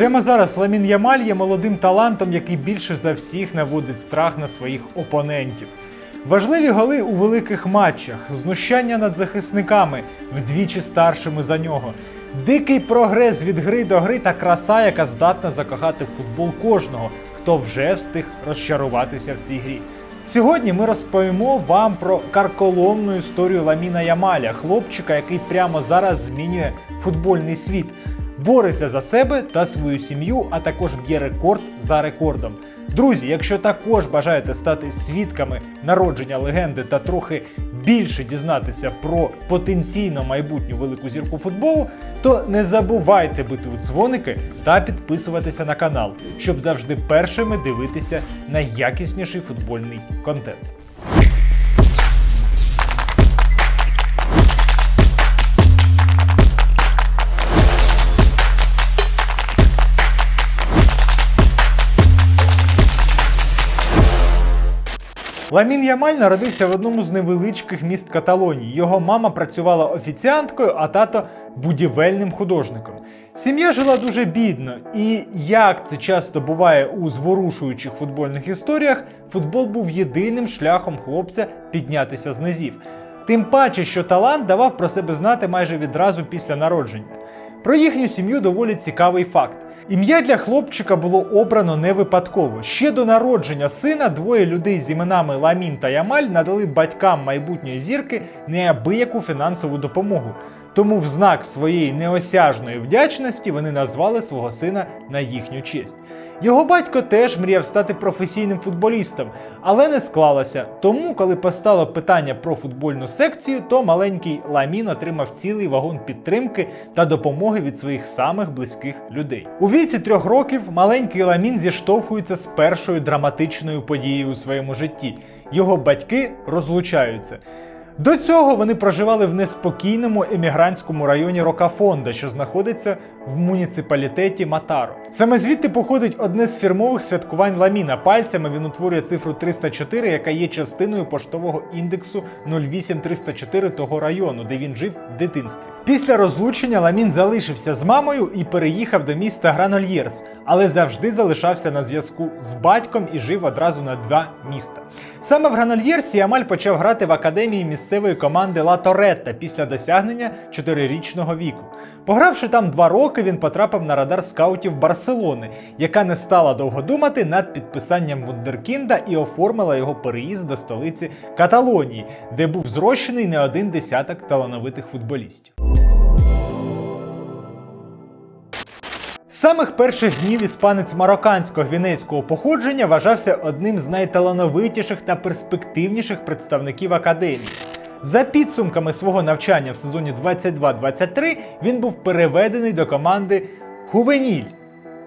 Прямо зараз Ламін Ямаль є молодим талантом, який більше за всіх наводить страх на своїх опонентів. Важливі голи у великих матчах, знущання над захисниками, вдвічі старшими за нього. Дикий прогрес від гри до гри та краса, яка здатна закохати в футбол кожного, хто вже встиг розчаруватися в цій грі. Сьогодні ми розповімо вам про карколомну історію Ламіна Ямаля, хлопчика, який прямо зараз змінює футбольний світ, бореться за себе та свою сім'ю, а також б'є рекорд за рекордом. Друзі, якщо також бажаєте стати свідками народження легенди та трохи більше дізнатися про потенційно майбутню велику зірку футболу, то не забувайте бити у дзвоники та підписуватися на канал, щоб завжди першими дивитися найякісніший футбольний контент. Ламін Ямаль народився в одному з невеличких міст Каталонії. Його мама працювала офіціанткою, а тато будівельним художником. Сім'я жила дуже бідно, і як це часто буває у зворушуючих футбольних історіях, футбол був єдиним шляхом хлопця піднятися з низів. Тим паче, що талант давав про себе знати майже відразу після народження. Про їхню сім'ю доволі цікавий факт. Ім'я для хлопчика було обрано не випадково. Ще до народження сина двоє людей з іменами Ламін та Ямаль надали батькам майбутньої зірки неабияку фінансову допомогу. Тому в знак своєї неосяжної вдячності вони назвали свого сина на їхню честь. Його батько теж мріяв стати професійним футболістом, але не склалося. Тому, коли постало питання про футбольну секцію, то маленький Ламін отримав цілий вагон підтримки та допомоги від своїх самих близьких людей. У віці трьох років маленький Ламін зіштовхується з першою драматичною подією у своєму житті. Його батьки розлучаються. До цього вони проживали в неспокійному емігрантському районі Рокафонда, що знаходиться в муніципалітеті Матаро. Саме звідти походить одне з фірмових святкувань Ламіна. Пальцями він утворює цифру 304, яка є частиною поштового індексу 08304 того району, де він жив в дитинстві. Після розлучення Ламін залишився з мамою і переїхав до міста Гранольєрс, але завжди залишався на зв'язку з батьком і жив одразу на два міста. Саме в Гранольєрсі Ямаль почав грати в академії місцевої команди Ла Торетта після досягнення чотирирічного віку. Погравши там два роки, він потрапив на радар скаутів Барселони, яка не стала довго думати над підписанням Вундеркінда і оформила його переїзд до столиці Каталонії, де був зрощений не один десяток талановитих футболістів. Самих перших днів іспанець марокканського гвінейського походження вважався одним з найталановитіших та перспективніших представників академії. За підсумками свого навчання в сезоні 22-23 він був переведений до команди Хувеніль.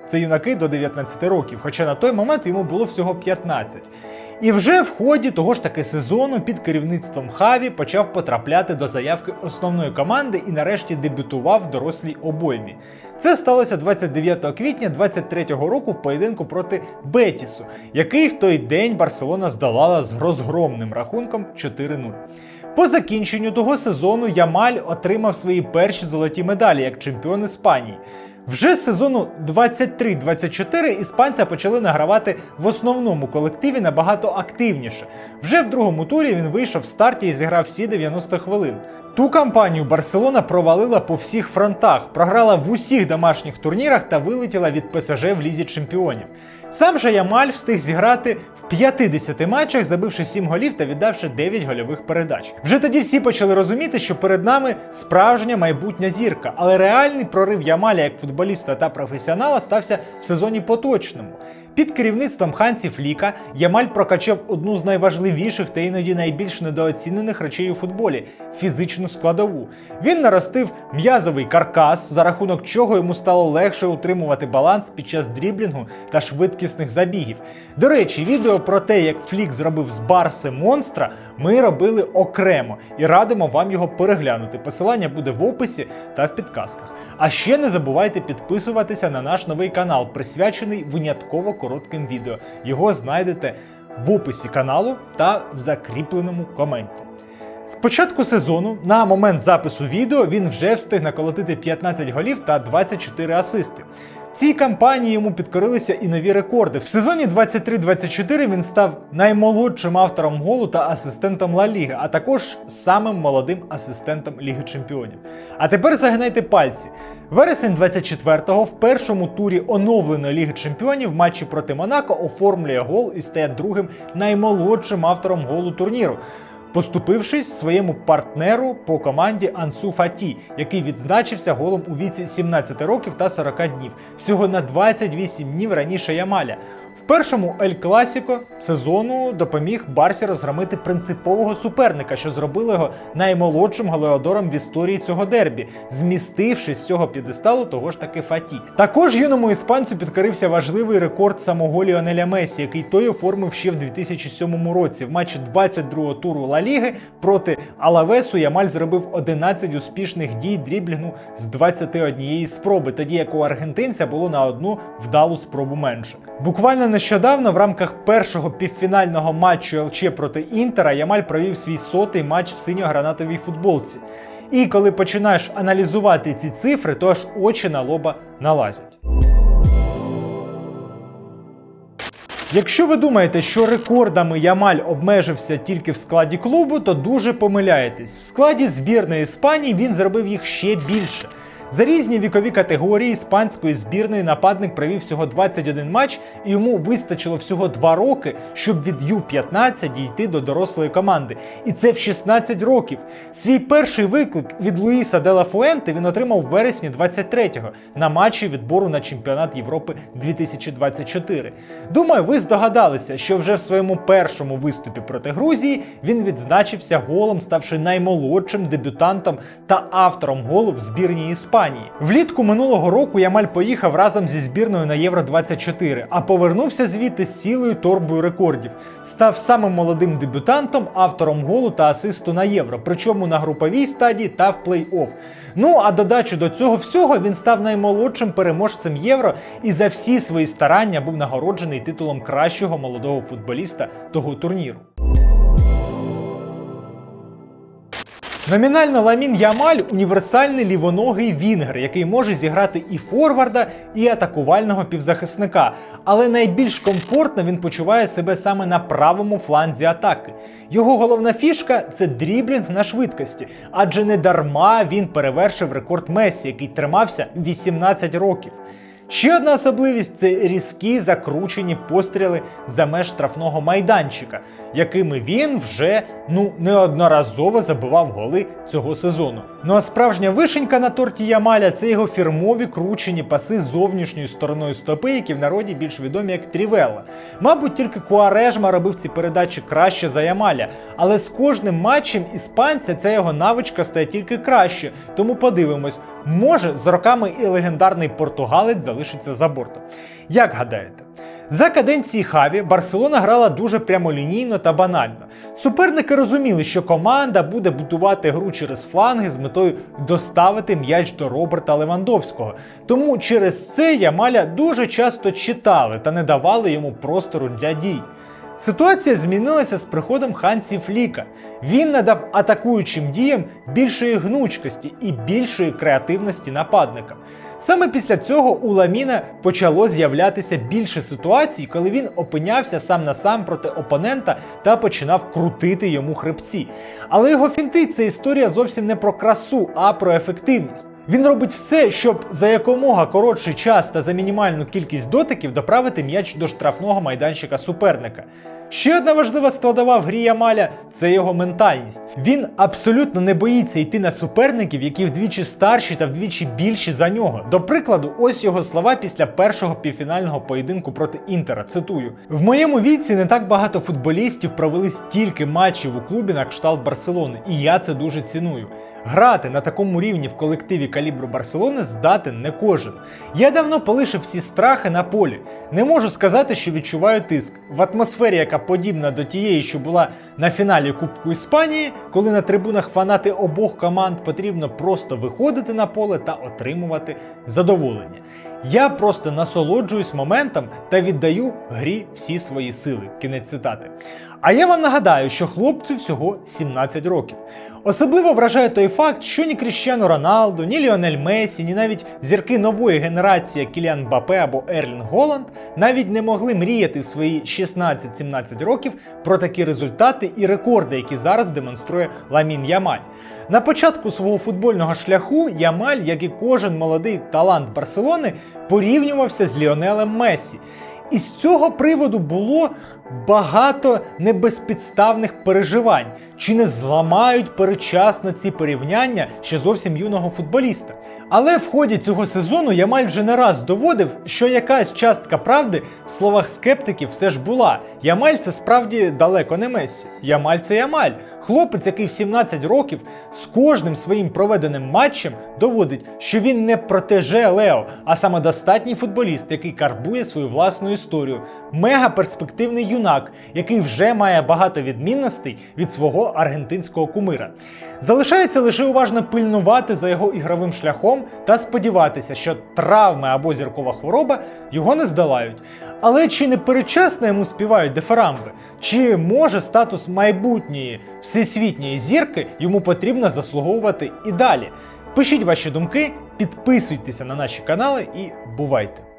Це юнаки до 19 років, хоча на той момент йому було всього 15. І вже в ході того ж таки сезону під керівництвом Хаві почав потрапляти до заявки основної команди і нарешті дебютував в дорослій обоймі. Це сталося 29 квітня 23-го року в поєдинку проти Бетісу, який в той день Барселона здолала з розгромним рахунком 4-0. По закінченню того сезону Ямаль отримав свої перші золоті медалі як чемпіон Іспанії. Вже з сезону 23-24 іспанця почали награвати в основному колективі набагато активніше. Вже в другому турі він вийшов в старті і зіграв всі 90 хвилин. Ту кампанію Барселона провалила по всіх фронтах, програла в усіх домашніх турнірах та вилетіла від ПСЖ в лізі чемпіонів. Сам же Ямаль встиг зіграти в 50 матчах, забивши 7 голів та віддавши 9 гольових передач. Вже тоді всі почали розуміти, що перед нами справжня майбутня зірка, але реальний прорив Ямаля як футболіста та професіонала стався в сезоні поточному. Під керівництвом Хансі Фліка Ямаль прокачав одну з найважливіших та іноді найбільш недооцінених речей у футболі фізичну складову. Він наростив м'язовий каркас, за рахунок чого йому стало легше утримувати баланс під час дріблінгу та швидкісних забігів. До речі, відео про те, як Флік зробив з Барси монстра, ми робили окремо і радимо вам його переглянути. Посилання буде в описі та в підказках. А ще не забувайте підписуватися на наш новий канал, присвячений винятково коротким відео. Його знайдете в описі каналу та в закріпленому коменті. З початку сезону, на момент запису відео, він вже встиг наколотити 15 голів та 24 асисти. Цій кампанії йому підкорилися і нові рекорди. В сезоні 23-24 він став наймолодшим автором голу та асистентом Ла Ліги, а також самим молодим асистентом Ліги Чемпіонів. А тепер загинайте пальці. Вересень 24-го в першому турі оновленої Ліги Чемпіонів в матчі проти Монако оформлює гол і стає другим наймолодшим автором голу турніру. Поступившись своєму партнеру по команді Ансу Фаті, який відзначився голом у віці 17 років та 40 днів, всього на 28 днів раніше Ямаля. Першому Ель Класіко сезону допоміг Барсі розгромити принципового суперника, що зробило його наймолодшим голеодором в історії цього дербі, змістивши з цього п'єдесталу того ж таки Фаті. Також юному іспанцю підкорився важливий рекорд самого Ліонеля Месі, який той оформив ще в 2007 році. В матчі 22-го туру Ла Ліги проти Алавесу Ямаль зробив 11 успішних дій дріблінгу з 21 спроби, тоді як у аргентинця було на одну вдалу спробу менше. Буквально нещодавно в рамках першого півфінального матчу ЛЧ проти Інтера Ямаль провів свій сотий матч в синьо-гранатовій футболці. І коли починаєш аналізувати ці цифри, то аж очі на лоба налазять. Якщо ви думаєте, що рекордами Ямаль обмежився тільки в складі клубу, то дуже помиляєтесь. В складі збірної Іспанії він зробив їх ще більше. За різні вікові категорії іспанської збірної нападник провів всього 21 матч, і йому вистачило всього 2 роки, щоб від Ю-15 дійти до дорослої команди. І це в 16 років. Свій перший виклик від Луїса Дела Фуенте він отримав в вересні 23-го на матчі відбору на чемпіонат Європи 2024. Думаю, ви здогадалися, що вже в своєму першому виступі проти Грузії він відзначився голом, ставши наймолодшим дебютантом та автором голу в збірній Іспанії. Влітку минулого року Ямаль поїхав разом зі збірною на Євро 24, а повернувся звідти з цілою торбою рекордів. Став самим молодим дебютантом, автором голу та асисту на євро, причому на груповій стадії та в плей-офф. Ну а додачу до цього всього він став наймолодшим переможцем євро і за всі свої старання був нагороджений титулом кращого молодого футболіста того турніру. Номінально Ламін Ямаль універсальний лівоногий вінгер, який може зіграти і форварда, і атакувального півзахисника. Але найбільш комфортно він почуває себе саме на правому фланзі атаки. Його головна фішка це дріблінг на швидкості, адже не дарма він перевершив рекорд Месі, який тримався 18 років. Ще одна особливість це різкі закручені постріли за меж штрафного майданчика, якими він вже ну неодноразово забивав голи цього сезону. Ну а справжня вишенька на торті Ямаля це його фірмові кручені паси зовнішньою стороною стопи, які в народі більш відомі як трівелла. Мабуть, тільки Куарежма робив ці передачі краще за Ямаля, але з кожним матчем іспанця ця його навичка стає тільки краще. Тому подивимось, може з роками і легендарний португалець залишиться за бортом. Як гадаєте? За каденції Хаві Барселона грала дуже прямолінійно та банально. Суперники розуміли, що команда буде будувати гру через фланги з метою доставити м'яч до Роберта Левандовського. Тому через це Ямаля дуже часто читали та не давали йому простору для дій. Ситуація змінилася з приходом Хансі Фліка. Він надав атакуючим діям більшої гнучкості і більшої креативності нападникам. Саме після цього у Ламіна почало з'являтися більше ситуацій, коли він опинявся сам на сам проти опонента та починав крутити йому хребці. Але його фінти це історія зовсім не про красу, а про ефективність. Він робить все, щоб за якомога коротший час та за мінімальну кількість дотиків доправити м'яч до штрафного майданчика суперника. Ще одна важлива складова в грі Ямаля це його ментальність. Він абсолютно не боїться йти на суперників, які вдвічі старші та вдвічі більші за нього. До прикладу, ось його слова після першого півфінального поєдинку проти Інтера. Цитую: в моєму віці не так багато футболістів провели стільки матчів у клубі на кшталт Барселони, і я це дуже ціную. Грати на такому рівні в колективі калібру Барселони здатен не кожен. Я давно полишив всі страхи на полі. Не можу сказати, що відчуваю тиск. В атмосфері, яка подібна до тієї, що була на фіналі Кубку Іспанії, коли на трибунах фанати обох команд потрібно просто виходити на поле та отримувати задоволення. Я просто насолоджуюсь моментом та віддаю грі всі свої сили. Кінець цитати. А я вам нагадаю, що хлопцю всього 17 років. Особливо вражає той факт, що ні Кріщану Роналду, ні Ліонель Месі, ні навіть зірки нової генерації Кіліан Бапе або Ерлін Голланд навіть не могли мріяти в свої 16-17 років про такі результати і рекорди, які зараз демонструє Ламін Ямаль. На початку свого футбольного шляху Ямаль, як і кожен молодий талант Барселони, порівнювався з Ліонелем Месі. І з цього приводу було багато небезпідставних переживань, чи не зламають перечасно ці порівняння ще зовсім юного футболіста. Але в ході цього сезону Ямаль вже не раз доводив, що якась частка правди в словах скептиків все ж була. Ямаль це справді далеко не Мессі. Ямаль це Ямаль. Хлопець, який в 17 років з кожним своїм проведеним матчем доводить, що він не протеже Лео, а самодостатній футболіст, який карбує свою власну історію. Мега перспективний юнак, який вже має багато відмінностей від свого аргентинського кумира. Залишається лише уважно пильнувати за його ігровим шляхом та сподіватися, що травми або зіркова хвороба його не здолають. Але чи не передчасно йому співають дефарамби, Чи може статус майбутньої всесвітньої зірки йому потрібно заслуговувати і далі? Пишіть ваші думки, підписуйтеся на наші канали і бувайте!